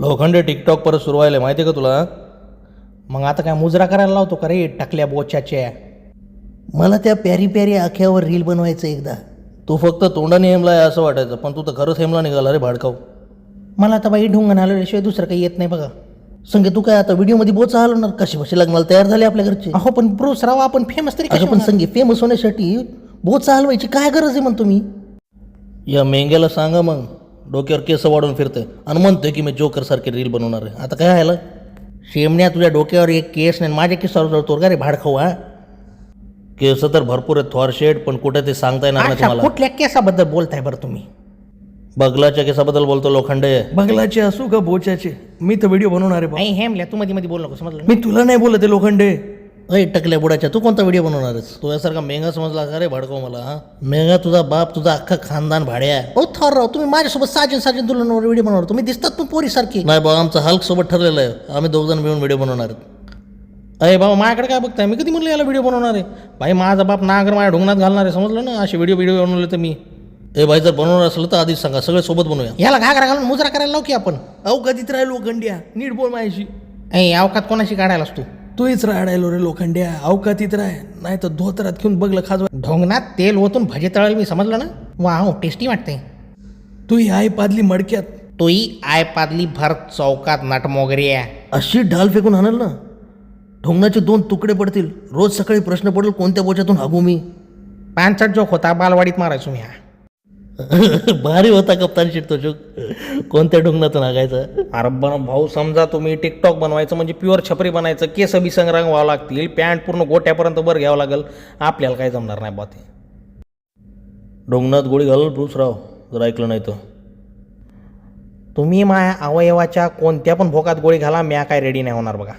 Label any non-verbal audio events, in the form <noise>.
Lokhande TikTok परत सुरू व्हायला माहिती आहे का तुला? मग आता काय मुजरा करायला लावतो का रे टाकल्या बोच्याच्या? मला त्या प्यारी प्यारी आख्यावर रील बनवायचं एकदा. तू फक्त तोंडाने हेमलाय असं वाटायचं पण तू तर खरंच हेमला निघाला रे भाडकाव. मला आता बाई ढुंगण आल्याशिवाय दुसरं काही येत नाही बघा. संगे तू काय आता व्हिडिओमध्ये बोचा हलवणार? कशी कशी लग्नाला तयार झाले आपल्या घरचे? अहो पण ब्रोस राव आपण फेमस तरी कशा पण संगे फेमस होण्यासाठी बोचा हलवायची काय गरज आहे म्हणतो मी या मेंग्याला सांगा मग. डोक्यावर केस वाढून फिरते आणि म्हणतोय की मी जोकर सारखे रील बनवणार आहे. आता काय व्हायला? शेमण्या तुझ्या डोक्यावर एक केस नाही माझ्या केसावर जळतो का रे भाडखाऊ हा? केस तर भरपूर आहेत थॉर शेड पण कुठे ते सांगता येणार नाही अच्छा, तुम्हाला. कुठल्या केसाबद्दल बोलताय बरं तुम्ही? बगलाच्या केसाबद्दल बोलतो लोखंडे. बगलाचे असू का बोच्याचे? मी तर व्हिडिओ बनवणार आहे बा. नाही हेमल्या तू मध्ये मध्ये बोल नको समजलं? ना? मी तुला नाही बोलत आहे लोखंडे. अय टकल्या बुडाच्या. तू कोणता व्हिडिओ बनवणार आहेस? तू यासारखा मेंगा समजला का रे भाडकाव मला हा? मेंगा तुझा बाप तुझा अख्खा खानदान भाड्या ओ थॉर राव तुम्ही माझ्यासोबत साजन साजन दुल्हनवर व्हिडिओ बनवणार तुम्ही दिसतात पण पोरी सारखी नाही बाबा आमचं हल्क सोबत ठरलेलं आहे. आम्ही दोघ जण मिळून व्हिडिओ बनवणार आहेत. अरे बाबा माझ्याकडे काय बघताय? मी कधी म्हणलं याला व्हिडिओ बनवणार आहे? भाई माझा बाप नागर माझ्या ढोंगणात घालणार आहे. समजलं ना? असे व्हिडिओ व्हिडिओ बनवले तर मी. ए भाई जर बनवणार असलं तर आधीच सांगा. सगळे सोबत बनवूया. याला घागरा घालून मुजरा करायला लाव की आपण? अवकातीत राहिलो लोखंड्या नीट बोल माझ्याशी. ऐ अवकात कोणाशी काढायलास तू? तूच राहायलो रे लोखंड्या. अवकातीत राह नाही तर धोतरात घेऊन बघलं खाजवा. ढोंगणात तेल ओतून भजे तळेल मी समजलं ना? वाव टेस्टी वाटते तू ही आई पादली मडक्यात. तोही आय पादली भर चौकात नाट मोगऱ्या. अशी ढाल फेकून आणल ना? ढोंगणाचे दोन तुकडे पडतील. रोज सकाळी प्रश्न पडेल कोणत्या बोच्यातून हागू मी? पानसट जोक होता बालवाडीत मारायचो मी हा. <laughs> भारी होता कप्तान शिट तो जोक कोणत्या ढुंगणातून हागायचा अरे बन भाऊ समजा तुम्ही टिकटॉक बनवायचं म्हणजे प्युअर छपरी बनायचं केस बिसंग रंगवावं लागतील पॅन्ट पूर्ण गोट्यापर्यंत वर घ्यावं लागेल आपल्याला काही जमणार नाही बा ते. ढुंगणात गोळी घाल ब्रुस राव जर ऐकलं नाही तर तुम्ही माझ्या अवयवाच्या कोणत्या पण भोकात गोळी घाला म्या काय रेडी नाही होणार बघा.